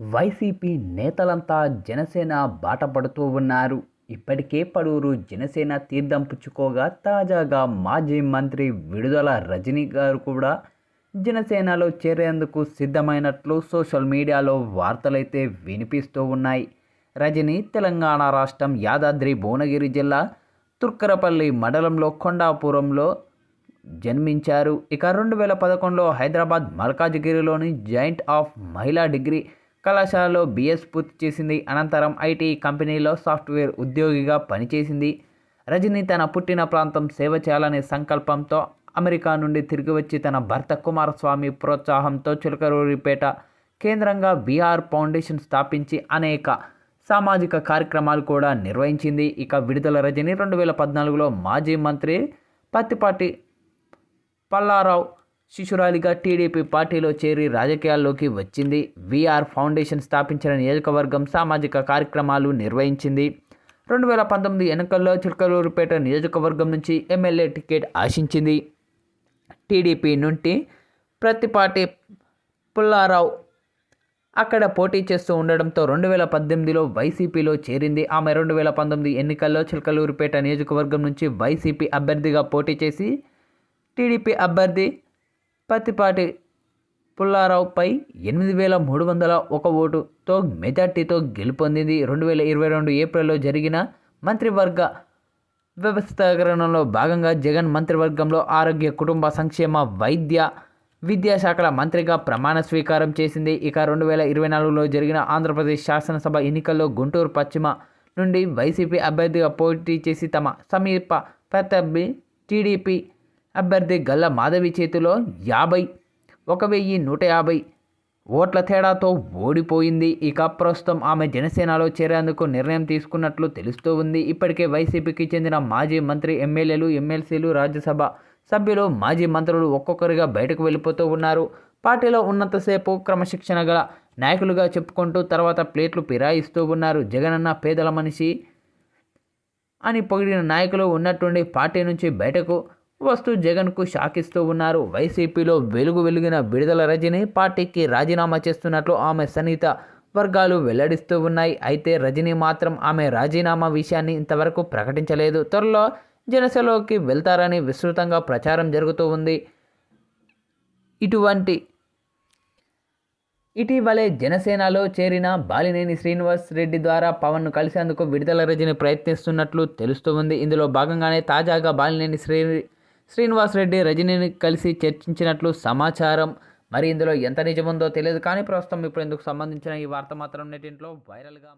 YCP నేతలంతా జనసేన బాట పడుతూ ఉన్నారు. ఇప్పటికే పలువురు జనసేన తీర్థం పుచ్చుకోగా తాజాగా మాజీ మంత్రి విడుదల రజనీ గారు కూడా జనసేనలో చేరేందుకు సిద్ధమైనట్లు సోషల్ మీడియాలో వార్తలైతే వినిపిస్తూ ఉన్నాయి. రజనీ తెలంగాణ రాష్ట్రం యాదాద్రి భువనగిరి జిల్లా తుర్కరపల్లి మండలంలో కొండాపురంలో జన్మించారు. ఇక రెండు వేల పదకొండులో హైదరాబాద్ మల్కాజ్గిరిలోని జాయింట్ ఆఫ్ మహిళా డిగ్రీ కళాశాలలో బిఎస్ పూర్తి చేసింది. అనంతరం ఐటీ కంపెనీలో సాఫ్ట్వేర్ ఉద్యోగిగా పనిచేసింది. రజని తన పుట్టిన ప్రాంతం సేవ చేయాలనే సంకల్పంతో అమెరికా నుండి తిరిగి వచ్చి తన భర్త కుమారస్వామి ప్రోత్సాహంతో చిలకరూరిపేట కేంద్రంగా బీఆర్ ఫౌండేషన్ స్థాపించి అనేక సామాజిక కార్యక్రమాలు కూడా నిర్వహించింది. ఇక విడుదల రజని రెండు వేల పద్నాలుగులో మాజీ మంత్రి పత్తిపాటి పల్లారావు శిశురాలిగా టీడీపీ పార్టీలో చేరి రాజకీయాల్లోకి వచ్చింది. వీఆర్ ఫౌండేషన్ స్థాపించిన నియోజకవర్గం సామాజిక కార్యక్రమాలు నిర్వహించింది. రెండు వేల పంతొమ్మిది ఎన్నికల్లో చిలకలూరుపేట నియోజకవర్గం నుంచి ఎమ్మెల్యే టికెట్ ఆశించింది. టీడీపీ నుండి ప్రతిపాటి పుల్లారావు అక్కడ పోటీ చేస్తూ ఉండడంతో రెండు వేల పద్దెనిమిదిలో వైసీపీలో చేరింది. ఆమె రెండు వేల పంతొమ్మిది ఎన్నికల్లో చిలకలూరుపేట నియోజకవర్గం నుంచి వైసీపీ అభ్యర్థిగా పోటీ చేసి టీడీపీ అభ్యర్థి పత్తిపాటి పుల్లారావుపై ఎనిమిది వేల మూడు వందల ఒక ఓటుతో మెజార్టీతో గెలుపొందింది. రెండు వేల ఇరవై రెండు ఏప్రిల్లో జరిగిన మంత్రివర్గ వ్యవస్థీకరణలో భాగంగా జగన్ మంత్రివర్గంలో ఆరోగ్య కుటుంబ సంక్షేమ వైద్య విద్యాశాఖల మంత్రిగా ప్రమాణ స్వీకారం చేసింది. ఇక రెండు వేల ఇరవై నాలుగులో జరిగిన ఆంధ్రప్రదేశ్ శాసనసభ ఎన్నికల్లో గుంటూరు పశ్చిమ నుండి వైసీపీ అభ్యర్థిగా పోటీ చేసి తమ సమీప ప్రత్యర్థి టీడీపీ అభ్యర్థి గల్ల మాధవి చేతిలో యాభై ఒక వెయ్యి నూట యాభై ఓట్ల తేడాతో ఓడిపోయింది. ఇక ప్రస్తుతం ఆమె జనసేనలో చేరేందుకు నిర్ణయం తీసుకున్నట్లు తెలుస్తూ ఉంది. ఇప్పటికే వైసీపీకి చెందిన మాజీ మంత్రి ఎమ్మెల్యేలు ఎమ్మెల్సీలు రాజ్యసభ సభ్యులు మాజీ మంత్రులు ఒక్కొక్కరిగా బయటకు వెళ్ళిపోతూ ఉన్నారు. పార్టీలో ఉన్నంతసేపు క్రమశిక్షణ గల నాయకులుగా చెప్పుకుంటూ తర్వాత ప్లేట్లు ఫిరాయిస్తూ ఉన్నారు. జగనన్న పేదల మనిషి అని పొగిడిన నాయకులు ఉన్నట్టుండి పార్టీ నుంచి బయటకు వస్తూ జగన్కు షాకిస్తూ ఉన్నారు. వైసీపీలో వెలుగు వెలిగిన విడుదల రజని పార్టీకి రాజీనామా చేస్తున్నట్లు ఆమె సన్నిహిత వర్గాలు వెల్లడిస్తూ ఉన్నాయి. అయితే రజనీ మాత్రం ఆమె రాజీనామా విషయాన్ని ఇంతవరకు ప్రకటించలేదు. త్వరలో జనసేనలోకి వెళ్తారని విస్తృతంగా ప్రచారం జరుగుతూ ఉంది. ఇటువంటి ఇటీవలే జనసేనలో చేరిన బాలినేని శ్రీనివాస్ రెడ్డి ద్వారా పవన్ను కలిసేందుకు విడుదల రజని ప్రయత్నిస్తున్నట్లు తెలుస్తూ ఉంది. ఇందులో భాగంగానే తాజాగా బాలినేని శ్రీ శ్రీనివాస్ రెడ్డి రజనీని కలిసి చర్చించినట్లు సమాచారం. మరి ఇందులో ఎంత నిజముందో తెలియదు కానీ ప్రస్తుతం ఇప్పుడు ఇందుకు సంబంధించిన ఈ వార్త మాత్రం నెటింట్లో వైరల్గా